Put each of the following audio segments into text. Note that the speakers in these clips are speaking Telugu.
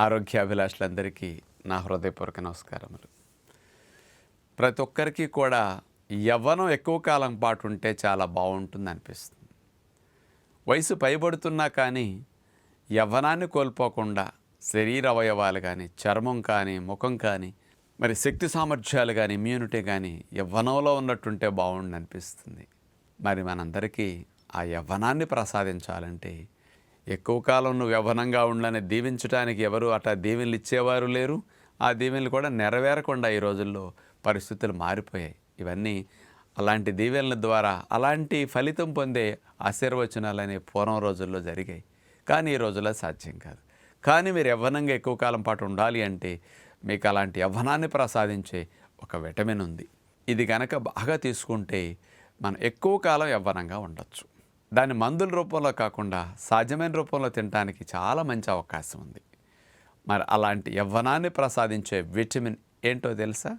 ఆరోగ్యాభిలాషులందరికీ నా హృదయపూర్వక నమస్కారములు. ప్రతి ఒక్కరికి కూడా యవ్వనం ఎక్కువ కాలం పాటు ఉంటే చాలా బాగుంటుంది అనిపిస్తుంది. వయసు పైబడుతున్నా కానీ యవ్వనాన్ని కోల్పోకుండా శరీర అవయవాలు కానీ చర్మం కానీ ముఖం కానీ మరి శక్తి సామర్థ్యాలు కానీ ఇమ్యూనిటీ కానీ యవ్వనంలో ఉన్నట్టుంటే బాగుండి అనిపిస్తుంది మరి మనందరికీ ఆ యవ్వనాన్ని ప్రసాదించాలంటే ఎక్కువ కాలం నువ్వు యవ్వనంగా ఉండాలని దీవించడానికి ఎవరు అట్లా దీవెనలు ఇచ్చేవారు లేరు. ఆ దీవెనలు కూడా నెరవేరకుండా ఈ రోజుల్లో పరిస్థితులు మారిపోయాయి. ఇవన్నీ అలాంటి దీవెనల ద్వారా అలాంటి ఫలితం పొందే ఆశీర్వచనాలనే పూర్వం రోజుల్లో జరిగాయి. కానీ ఈ రోజుల్లో సాధ్యం కాదు. కానీ మీరు యవ్వనంగా ఎక్కువ కాలం పాటు ఉండాలి అంటే మీకు అలాంటి యవ్వనాన్ని ప్రసాదించే ఒక విటమిన్ ఉంది. ఇది కనుక బాగా తీసుకుంటే మనం ఎక్కువ కాలం యవ్వనంగా ఉండొచ్చు. దాన్ని మందుల రూపంలో కాకుండా సహజమైన రూపంలో తినడానికి చాలా మంచి అవకాశం ఉంది. మరి అలాంటి యవ్వనాన్ని ప్రసాదించే విటమిన్ ఏంటో తెలుసా?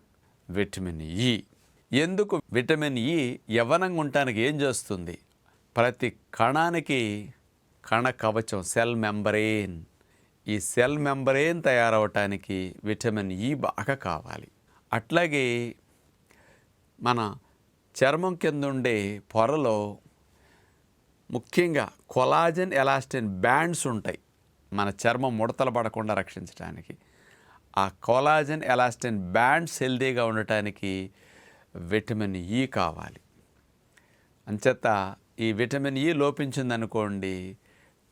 విటమిన్ ఇ ఎందుకు విటమిన్ ఇ యవ్వనంగా ఉండటానికి ఏం చేస్తుంది? ప్రతి కణానికి కణ కవచం సెల్ మెంబరేన్. ఈ సెల్ మెంబరేన్ తయారవటానికి విటమిన్ ఇ బాగా కావాలి. అట్లాగే మన చర్మం కింద ఉండే పొరలో ముఖ్యంగా కొలాజన్ ఎలాస్టిన్ బ్యాండ్స్ ఉంటాయి మన చర్మం ముడతలు పడకుండా రక్షించడానికి ఆ కొలాజన్ ఎలాస్టిన్ బ్యాండ్స్ హెల్దీగా ఉండటానికి విటమిన్ ఈ కావాలి. అంచేత ఈ విటమిన్ ఈ లోపించిందనుకోండి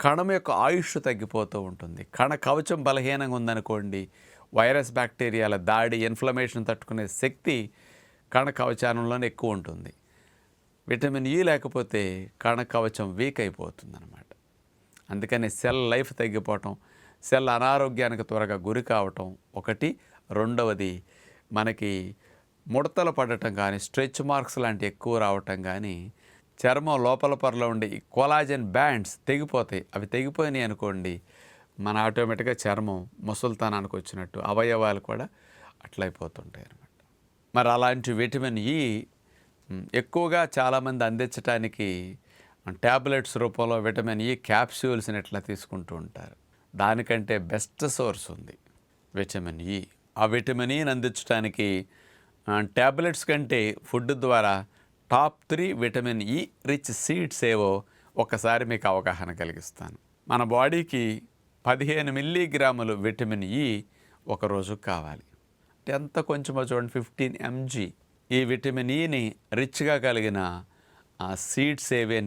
కణం యొక్క ఆయుష్ తగ్గిపోతూ ఉంటుంది. కణ కవచం బలహీనంగా ఉందనుకోండి వైరస్ బ్యాక్టీరియాల దాడి ఇన్ఫ్లమేషన్ తట్టుకునే శక్తి కణ కవచానంలోనే ఎక్కువ ఉంటుంది. విటమిన్ ఈ లేకపోతే కణ కవచం వీక్ అయిపోతుంది అనమాట అందుకని సెల్ లైఫ్ తగ్గిపోవటం సెల్ అనారోగ్యానికి త్వరగా గురి కావటం ఒకటి. రెండవది మనకి ముడతలు పడటం కానీ స్ట్రెచ్ మార్క్స్ లాంటి ఎక్కువ రావటం కానీ చర్మం లోపల పొరలో ఉండే ఈ కొలాజన్ బ్యాండ్స్ తెగిపోతాయి. అవి తెగిపోయినాయి అనుకోండి మన ఆటోమేటిక్గా చర్మం ముసల్తానానికి వచ్చినట్టు అవయవాలు కూడా అట్లయిపోతుంటాయి అనమాట మరి అలాంటి విటమిన్ ఈ ఎక్కువగా చాలామంది అందించడానికి ట్యాబ్లెట్స్ రూపంలో విటమిన్ ఈ క్యాప్సూల్స్ని ఇట్లా తీసుకుంటూ ఉంటారు. దానికంటే బెస్ట్ సోర్స్ ఉంది విటమిన్ ఈ. ఆ విటమిన్ ఈని అందించడానికి ట్యాబ్లెట్స్ కంటే ఫుడ్ ద్వారా top three vitamin E rich seeds ఏవో ఒకసారి మీకు అవగాహన కలిగిస్తాను. మన బాడీకి పదిహేను మిల్లీగ్రాములు విటమిన్ ఈ ఒక రోజు కావాలి. అంటే ఎంత కొంచెమో చూడండి fifteen MG E vitamin e ఈని రిచ్గా కలిగిన ఆ సీడ్స్ ఏవి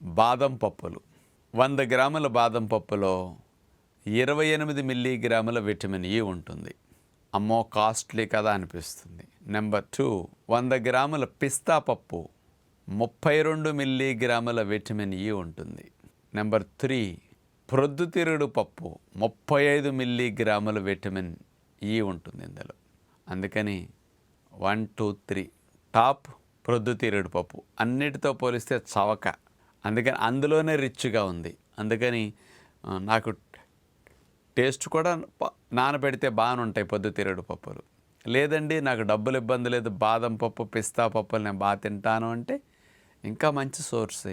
బాదం పప్పులు. వంద గ్రాముల బాదం పప్పులో ఇరవై ఎనిమిది మిల్లీగ్రాముల విటమిన్ ఈ ఉంటుంది. అమ్మో కాస్ట్లీ కదా అనిపిస్తుంది. నెంబర్ టూ వంద గ్రాముల పిస్తా పప్పు ముప్పై రెండు మిల్లీగ్రాముల విటమిన్ ఈ ఉంటుంది. నెంబర్ త్రీ ప్రొద్దుతిరుడు పప్పు ముప్పై ఐదు మిల్లీగ్రాముల విటమిన్ ఈ ఉంటుంది ఇందులో. అందుకని వన్ టూ త్రీ. టాప్ ప్రొద్దుతిరుడు పప్పు. అన్నిటితో పోలిస్తే చవక. అందుకని అందులోనే రిచ్గా ఉంది. అందుకని నాకు టేస్ట్ కూడా నానబెడితే బాగానే ఉంటాయి పొద్దుతిరుడు పప్పులు. లేదండి నాకు డబ్బులు ఇబ్బంది లేదు బాదం పప్పు పిస్తా పప్పులు నేను బాగా తింటాను అంటే ఇంకా మంచి సోర్స్.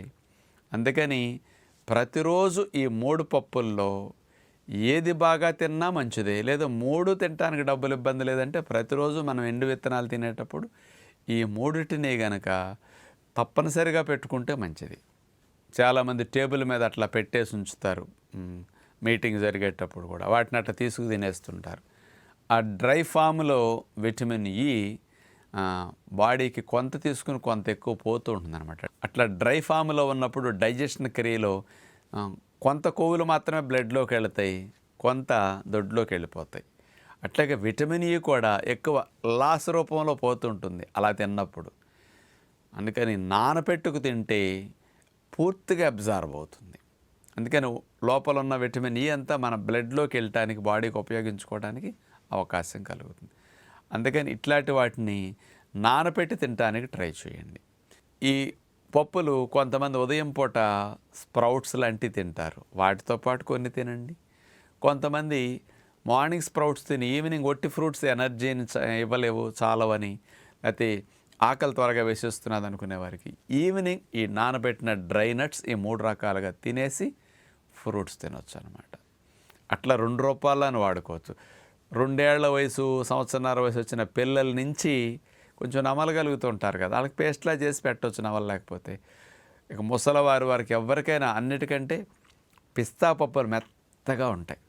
అందుకని ప్రతిరోజు ఈ మూడు పప్పుల్లో ఏది బాగా తిన్నా మంచిదే. లేదా మూడు తినడానికి డబ్బులు ఇబ్బంది లేదంటే ప్రతిరోజు మనం ఎండు విత్తనాలు తినేటప్పుడు ఈ మూడిటిని గనక తప్పనిసరిగా పెట్టుకుంటే మంచిది. చాలామంది టేబుల్ మీద అట్లా పెట్టేసి ఉంచుతారు. మీటింగ్ జరిగేటప్పుడు కూడా వాటిని అట్లా తీసుకు తినేస్తుంటారు. ఆ డ్రై ఫామ్లో విటమిన్ ఈ బాడీకి కొంత తీసుకుని కొంత ఎక్కువ పోతూ ఉంటుంది అట్లా డ్రై ఫామ్లో ఉన్నప్పుడు డైజెషన్ క్రియలో కొంత కొవ్వులు మాత్రమే బ్లడ్లోకి వెళతాయి కొంత దొడ్లోకి వెళ్ళిపోతాయి. అట్లాగే విటమిన్ ఈ కూడా ఎక్కువ లాస్ రూపంలో పోతుంటుంది అలా తిన్నప్పుడు. అందుకని నానపెట్టుకు తింటే పూర్తిగా అబ్జార్బ్ అవుతుంది. అందుకని లోపల ఉన్న విటమిన్ ఈ అంతా మన బ్లడ్లోకి వెళ్ళటానికి బాడీకి ఉపయోగించుకోవడానికి అవకాశం కలుగుతుంది. అందుకని ఇట్లాంటి వాటిని నానపెట్టి తినడానికి ట్రై చేయండి. ఈ పప్పులు కొంతమంది ఉదయం పూట స్ప్రౌట్స్ లాంటివి తింటారు. వాటితో పాటు కొన్ని తినండి. కొంతమంది మార్నింగ్ స్ప్రౌట్స్ తిని ఈవినింగ్ ఒట్టి ఫ్రూట్స్ ఎనర్జీని ఇవ్వలేవు చాలవని లేకపోతే ఆకలి త్వరగా వేసేస్తున్నది అనుకునే వారికి ఈవినింగ్ ఈ నానబెట్టిన డ్రై నట్స్ ఈ మూడు రకాలుగా తినేసి ఫ్రూట్స్ తినొచ్చు అనమాట అట్లా రెండు రూపాయలను వాడుకోవచ్చు. రెండేళ్ళ వయసు సంవత్సరన్నర వయసు వచ్చిన పిల్లల నుంచి కొంచెం నమలగలుగుతూ ఉంటారు కదా. వాళ్ళకి పేస్ట్లా చేసి పెట్టవచ్చు నమలలేకపోతే ఇక ముసలవారు వారికి ఎవరికైనా అన్నిటికంటే పిస్తా పప్పులు మెత్తగా ఉంటాయి.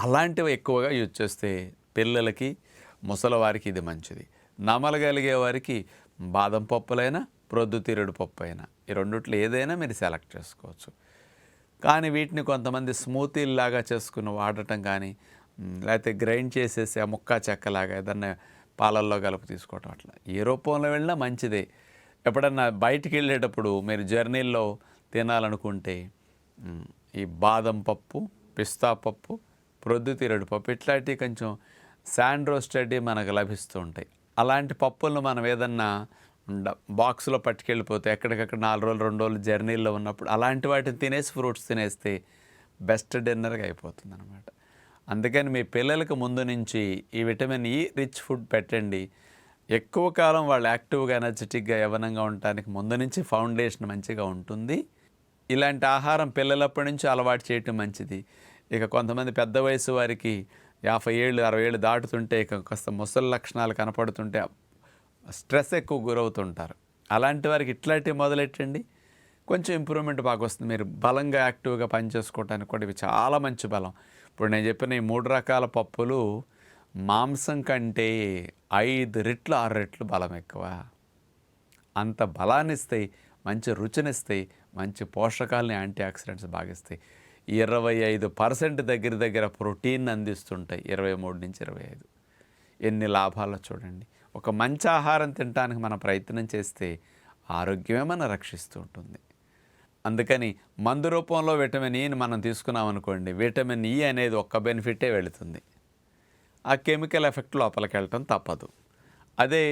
అలాంటివి ఎక్కువగా యూజ్ చేస్తే పిల్లలకి ముసలివారికి ఇది మంచిది. నమలగలిగే వారికి బాదం పప్పులైనా ప్రొద్దుతిరుడు పప్పు అయినా ఈ రెండిట్లో ఏదైనా మీరు సెలెక్ట్ చేసుకోవచ్చు. కానీ వీటిని కొంతమంది స్మూతీల్లాగా చేసుకుని వాడటం కానీ లేకపోతే గ్రైండ్ చేసేసి ఆ ముక్క చెక్కలాగా ఏదన్నా పాలల్లో కలుపు తీసుకోవటం అట్లా. ఏ రూపంలో వెళ్ళినా మంచిదే. ఎప్పుడన్నా బయటికి వెళ్ళేటప్పుడు మీరు జర్నీల్లో తినాలనుకుంటే ఈ బాదం పప్పు పిస్తా పప్పు ప్రొద్దుతిరడు పప్పు ఇట్లాంటివి కొంచెం శాండ్ రోస్టెడ్ మనకు లభిస్తూ ఉంటాయి. అలాంటి పప్పులను మనం ఏదన్నా బాక్స్లో పట్టుకెళ్ళిపోతే ఎక్కడికక్కడ నాలుగు రోజులు రెండు రోజులు జర్నీల్లో ఉన్నప్పుడు అలాంటి వాటిని తినేసి ఫ్రూట్స్ తినేస్తే బెస్ట్ డిన్నర్గా అయిపోతుంది అనమాట అందుకని మీ పిల్లలకు ముందు నుంచి ఈ విటమిన్ ఈ రిచ్ ఫుడ్ పెట్టండి. ఎక్కువ కాలం వాళ్ళు యాక్టివ్గా ఎనర్జెటిక్గా యవనంగా ఉండటానికి ముందు నుంచి ఫౌండేషన్ మంచిగా ఉంటుంది. ఇలాంటి ఆహారం పిల్లలప్పటి నుంచి అలవాటు చేయటం మంచిది. ఇక కొంతమంది పెద్ద వయసు వారికి యాభై ఏళ్ళు అరవై ఏళ్ళు దాటుతుంటే ఇక కాస్త ముసలి లక్షణాలు కనపడుతుంటే స్ట్రెస్ ఎక్కువ గురవుతుంటారు. అలాంటి వారికి ఇట్లాంటివి మొదలెట్టండి. కొంచెం ఇంప్రూవ్మెంట్ బాగా వస్తుంది. మీరు బలంగా యాక్టివ్గా పనిచేసుకోవడానికి కూడా ఇవి చాలా మంచి బలం. ఇప్పుడు నేను చెప్పిన ఈ మూడు రకాల పప్పులు మాంసం కంటే ఐదు రెట్లు ఆరు రెట్లు బలం ఎక్కువ. అంత బలాన్ని ఇస్తాయి మంచి రుచినిస్తాయి మంచి పోషకాలని యాంటీ ఆక్సిడెంట్స్ బాగిస్తాయి. ఇరవై ఐదు పర్సెంట్ దగ్గర దగ్గర ప్రోటీన్ అందిస్తుంటాయి ఇరవై మూడు నుంచి ఇరవై ఐదు. ఎన్ని లాభాలు చూడండి. ఒక మంచి ఆహారం తినడానికి మనం ప్రయత్నం చేస్తే ఆరోగ్యమే మనం రక్షిస్తూ ఉంటుంది. అందుకని మందు రూపంలో విటమిన్ e ఈని మనం తీసుకున్నాం అనుకోండి విటమిన్ ఈ అనేది ఒక్క బెనిఫిటే వెళుతుంది. ఆ కెమికల్ ఎఫెక్ట్ లోపలికి వెళ్ళటం తప్పదు. అదే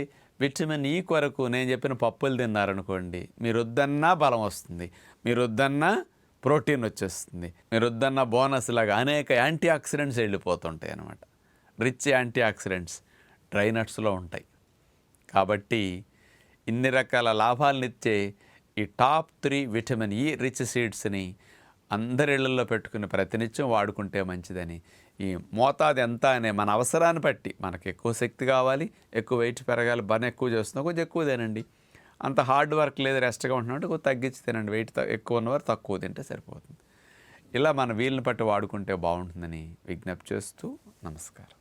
విటమిన్ ఈ కొరకు నేను చెప్పిన పప్పులు తిన్నారనుకోండి మీరు వద్దన్నా బలం వస్తుంది మీరు వద్దన్నా ప్రోటీన్ వచ్చేస్తుంది మీరు వద్దన్నా బోనస్ లాగా అనేక యాంటీ ఆక్సిడెంట్స్ వెళ్ళిపోతుంటాయి అనమాట రిచ్ యాంటీ ఆక్సిడెంట్స్ డ్రై నట్స్లో ఉంటాయి. కాబట్టి ఇన్ని రకాల లాభాలనిచ్చే ఈ top three vitamin E rich సీడ్స్ని అందరి ఇళ్ళలో పెట్టుకుని ప్రతినిత్యం వాడుకుంటే మంచిదని. ఈ మోతాదు ఎంత అనే మన అవసరాన్ని బట్టి మనకు ఎక్కువ శక్తి కావాలి ఎక్కువ వెయిట్ పెరగాలి బన్ ఎక్కువ చేస్తున్నా కొంచెం ఎక్కువ తినండి. అంత హార్డ్ వర్క్ లేదు రెస్ట్గా ఉంటున్నట్టు కొంచెం తగ్గించి తినండి. వెయిట్ ఎక్కువ ఉన్నవారు తక్కువ తింటే సరిపోతుంది. ఇలా మన వీలుని బట్టి వాడుకుంటే బాగుంటుందని విజ్ఞప్తి చేస్తూ నమస్కారం.